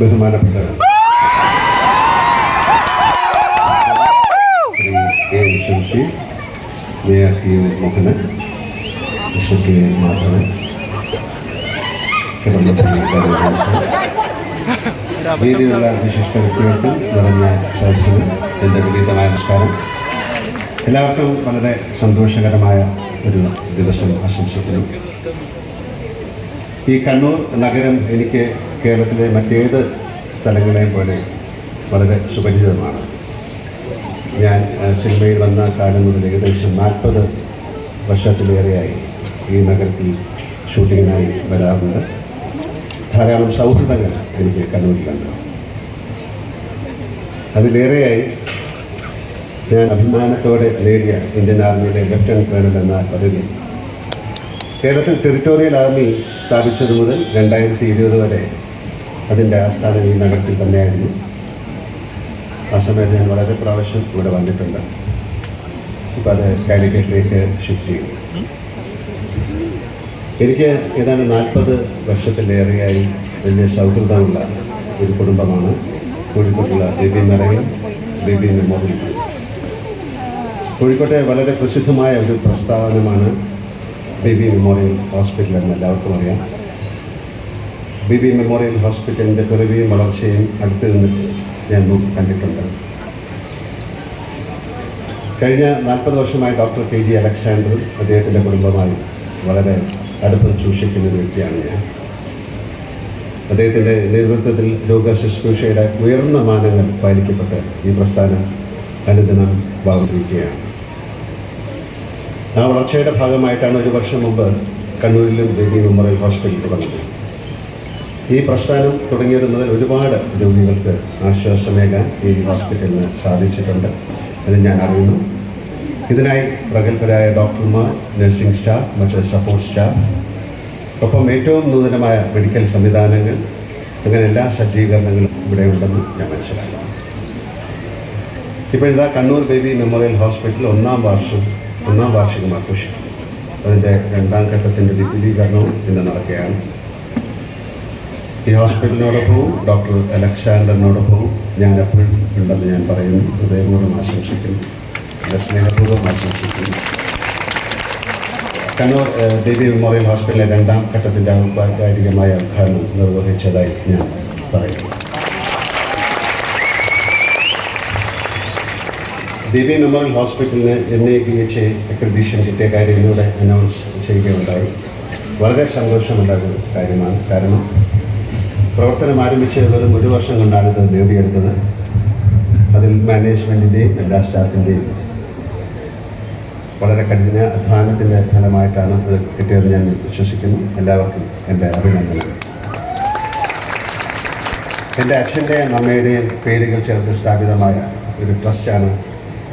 ബഹുമാനപ്പെട്ട Shri A Shamshi mayor T U Mohanan mister K Madhavan Kidannappalli Karunakaran രീതിയിലുള്ള വിശിഷ്ട വ്യക്തികൾക്കും നിറഞ്ഞ സദസ്സിന് എന്റെ വിനീതമായ നമസ്കാരം. എല്ലാവർക്കും വളരെ സന്തോഷകരമായ ഒരു ദിവസം ആശംസിക്കുന്നു. ഈ കണ്ണൂർ നഗരം എനിക്ക് കേരളത്തിലെ മറ്റേത് സ്ഥലങ്ങളെയും പോലെ വളരെ സുപരിചിതമാണ്. ഞാൻ സിനിമയിൽ വന്ന കാലം മുതൽ ഏകദേശം നാൽപ്പത് വർഷത്തിലേറെയായി ഈ നഗരത്തിൽ ഷൂട്ടിങ്ങിനായി വരാറുണ്ട്. ധാരാളം സൗഹൃദങ്ങൾ എനിക്ക് കണ്ണൂരിലുണ്ട് അതിലേറെയായി ഞാൻ അഭിമാനത്തോടെ നേടിയ ഇന്ത്യൻ ആർമിയുടെ ലഫ്റ്റനന്റ് കേണൽ എന്ന പദവി കേരളത്തിൽ ടെറിട്ടോറിയൽ ആർമി സ്ഥാപിച്ചത് മുതൽ രണ്ടായിരത്തി ഇരുപത് വരെ അതിന്റെ ആസ്ഥാനം ഈ നഗരത്തിൽ തന്നെയായിരുന്നു. ആ സമയത്ത് ഞാൻ വളരെ പ്രാവശ്യം ഇവിടെ വന്നിട്ടുണ്ട്. ഇപ്പോൾ അത് കാലിക്കറ്റിലേക്ക് ഷിഫ്റ്റ് ചെയ്തു. എനിക്ക് ഏതാണ്ട് നാൽപ്പത് വർഷത്തിലേറെയായി വലിയ സൗഹൃദമുള്ള ഒരു കുടുംബമാണ്. കോഴിക്കോട്ടുള്ള ബേബി നിറയും ബേബി മെമ്മോറിയൽ. കോഴിക്കോട്ടെ വളരെ പ്രസിദ്ധമായ ഒരു പ്രസ്താവനമാണ് ബേബി മെമ്മോറിയൽ ഹോസ്പിറ്റൽ എന്ന് എല്ലാവർക്കും അറിയാം. ബേബി മെമ്മോറിയൽ ഹോസ്പിറ്റലിന്റെ പിറവിയും വളർച്ചയും അടുത്ത് നിന്ന് ഞാൻ നോക്കി കണ്ടിട്ടുണ്ട്. കഴിഞ്ഞ നാൽപ്പത് വർഷമായി ഡോക്ടർ കെ ജി അലക്സാണ്ടർ അദ്ദേഹത്തിന്റെ കുടുംബമായി വളരെ അടുപ്പം സൂക്ഷിക്കുന്ന ഒരു വ്യക്തിയാണ് ഞാൻ. അദ്ദേഹത്തിന്റെ നേതൃത്വത്തിൽ രോഗ ശുശ്രൂഷയുടെ ഉയർന്ന മാനങ്ങൾ പാലിക്കപ്പെട്ട് ഈ പ്രസ്ഥാനം അനുദിനം വളർന്നിരിക്കുകയാണ് ആ വളർച്ചയുടെ ഭാഗമായിട്ടാണ് ഒരു വർഷം മുമ്പ് കണ്ണൂരിലും ബേബി മെമ്മോറിയൽ ഹോസ്പിറ്റൽ തുടങ്ങുന്നത്. ഈ പ്രസ്ഥാനം തുടങ്ങിയത് മുതൽ ഒരുപാട് രോഗികൾക്ക് ആശ്വാസമേകാൻ ഈ ഹോസ്പിറ്റലിന് സാധിച്ചിട്ടുണ്ട് എന്ന് ഞാൻ അറിയുന്നു. ഇതിനായി പ്രഗത്ഭരായ ഡോക്ടർമാർ നഴ്സിംഗ് സ്റ്റാഫ് മറ്റ് സപ്പോർട്ട് സ്റ്റാഫ് ഒപ്പം ഏറ്റവും നൂതനമായ മെഡിക്കൽ സംവിധാനങ്ങൾ അങ്ങനെ എല്ലാ സജ്ജീകരണങ്ങളും ഇവിടെ ഉണ്ടെന്ന് ഞാൻ മനസ്സിലാക്കുന്നു. ഇപ്പോഴിതാ കണ്ണൂർ ബേബി മെമ്മോറിയൽ ഹോസ്പിറ്റൽ ഒന്നാം വർഷം ഒന്നാം വാർഷികം ആഘോഷിക്കും അതിന്റെ രണ്ടാം ഘട്ടത്തിന്റെ വിപുലീകരണവും ഇന്ന് നടക്കുകയാണ്. ഈ ഹോസ്പിറ്റലിനോടൊപ്പവും ഡോക്ടർ അലക്സാണ്ടറിനോടൊപ്പവും ഞാൻ എപ്പോഴും ഉണ്ടെന്ന് ഞാൻ പറയുന്നു. ഹൃദയപൂർവം ആശംസിക്കുന്നു. സ്നേഹപൂർവം ആശംസിക്കുന്നു. കണ്ണൂർ ദേവി മെമ്മോറിയൽ ഹോസ്പിറ്റലിലെ രണ്ടാം ഘട്ടത്തിന്റെ ഔപചാരികമായ ഉദ്ഘാടനം നിർവഹിച്ചതായി ഞാൻ പറയുന്നു. ദേവി മെമ്മോറിയൽ ഹോസ്പിറ്റലിന് എൻ എ ബി എച്ച് എ അക്രഡിഷൻ കിട്ടിയ കാര്യം ഇന്നിവിടെ അനൗൺസ് ചെയ്യുകയുണ്ടായി. വളരെ സന്തോഷമുള്ള ഒരു കാര്യമാണ്. കാരണം പ്രവർത്തനം ആരംഭിച്ച വെറും ഒരു വർഷം കൊണ്ടാണ് ഇത് നേടിയെടുത്തത്. അതിൽ മാനേജ്മെന്റിന്റെയും എല്ലാ സ്റ്റാഫിന്റെയും വളരെ കഠിന അധ്വാനത്തിന്റെ ഫലമായിട്ടാണ് ഇത് കിട്ടിയതെന്ന് ഞാൻ വിശ്വസിക്കുന്നു. എല്ലാവർക്കും എന്റെ അഭിനന്ദനം. എന്റെ അച്ഛന്റെയും അമ്മയുടെയും പേരുകൾ ചേർത്ത് സ്ഥാപിതമായ ഒരു ട്രസ്റ്റാണ്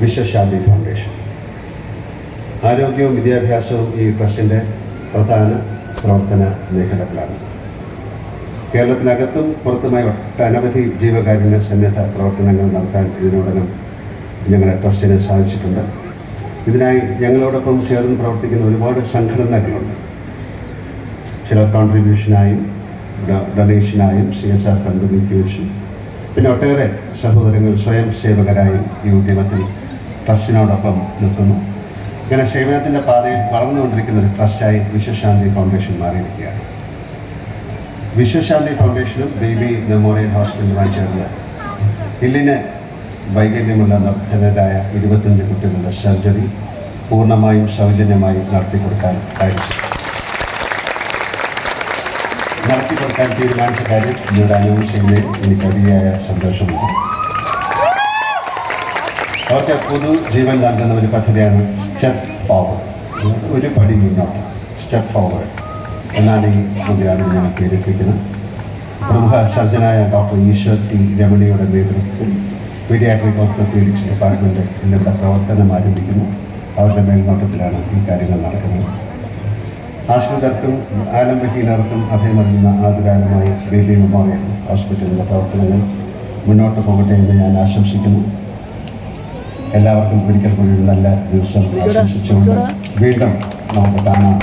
വിശ്വശാന്തി ഫൗണ്ടേഷൻ. ആരോഗ്യവും വിദ്യാഭ്യാസവും ഈ ട്രസ്റ്റിന്റെ പ്രധാന പ്രവർത്തന മേഖലകളാണ്. കേരളത്തിനകത്തും പുറത്തുമായി ഒട്ടനവധി ജീവകാരുണ്യ സന്നദ്ധ പ്രവർത്തനങ്ങൾ നടത്താൻ ഇതിനോടകം ഞങ്ങളുടെ ട്രസ്റ്റിന് സാധിച്ചിട്ടുണ്ട്. ഇതിനായി ഞങ്ങളോടൊപ്പം ചേർന്ന് പ്രവർത്തിക്കുന്ന ഒരുപാട് സംഘടനകളുണ്ട്. ചില കോൺട്രിബ്യൂഷനായും ഡൊണേഷനായും സി എസ് ആർ ഫണ്ട് നീക്കിവെച്ചും. പിന്നെ ഒട്ടേറെ സഹോദരങ്ങൾ സ്വയം സേവകരായും ഈ ഉദ്യമത്തിൽ ട്രസ്റ്റിനോടൊപ്പം നിൽക്കുന്നു. ഇങ്ങനെ സേവനത്തിന്റെ പാതയിൽ വളർന്നുകൊണ്ടിരിക്കുന്ന ഒരു ട്രസ്റ്റായി വിശ്വശാന്തി ഫൗണ്ടേഷൻ മാറിയിരിക്കുകയാണ്. വിശ്വശാന്തി ഫൗണ്ടേഷനും ബേബി മെമ്മോറിയൽ ഹോസ്പിറ്റലുമായി ചേർന്ന് ഇല്ലിന് വൈകല്യമുള്ള നിർധനരായ ഇരുപത്തഞ്ച് കുട്ടികളുടെ സർജറി പൂർണമായും സൗജന്യമായി നടത്തിക്കൊടുക്കാൻ കഴിച്ചു നടത്തിക്കൊടുക്കാൻ തീരുമാനിച്ച കാര്യം ഇവിടെ അനൗൺസ് എനിക്ക് അതിയായ സന്തോഷമുണ്ട്. അവർക്ക് പുതു ജീവൻ നൽകുന്ന ഒരു പദ്ധതിയാണ് സ്റ്റെപ്പ് ഫോർവേഡ്. ഒരു പടി മുന്നോട്ട്. Step forward. എന്നാണ് ഈ പ്രോഗ്രാമിന് ഞാൻ കേൾപ്പിക്കുന്നത് പ്രമുഖ സർജനായ ഡോക്ടർ ഈശ്വർ ടി രമണിയുടെ നേതൃത്വത്തിൽ പീഡിയാട്രിക് ഓർത്തോപീഡിക്സ് ഡിപ്പാർട്ട്മെന്റ് ഇന്നിവിടെ പ്രവർത്തനം ആരംഭിക്കുന്നു. അവരുടെ മേൽനോട്ടത്തിലാണ് ഈ കാര്യങ്ങൾ നടക്കുന്നത്. ആശ്രിതർക്കും ആലംബഹീനർക്കും അഭയമറിയുന്ന ആതുരാലയമായി ബേബി മെമ്മോറിയൽ ഹോസ്പിറ്റലിന്റെ പ്രവർത്തനങ്ങൾ മുന്നോട്ട് പോകട്ടെ എന്ന് ഞാൻ ആശംസിക്കുന്നു. എല്ലാവർക്കും ഒരിക്കൽ കൂടി നല്ല ദിവസം ആശംസിച്ചുകൊണ്ട് വീണ്ടും നമുക്ക് കാണാം.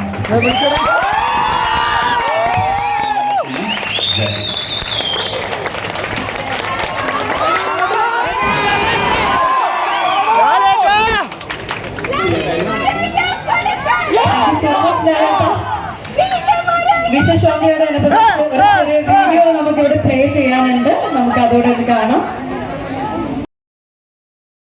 വിശ്വശോഭിയോടനുബന്ധിച്ച് ഒരു ചെറിയ വീഡിയോ നമുക്കിവിടെ പ്ലേ ചെയ്യാനുണ്ട്. നമുക്ക് അതോടെ കാണാം.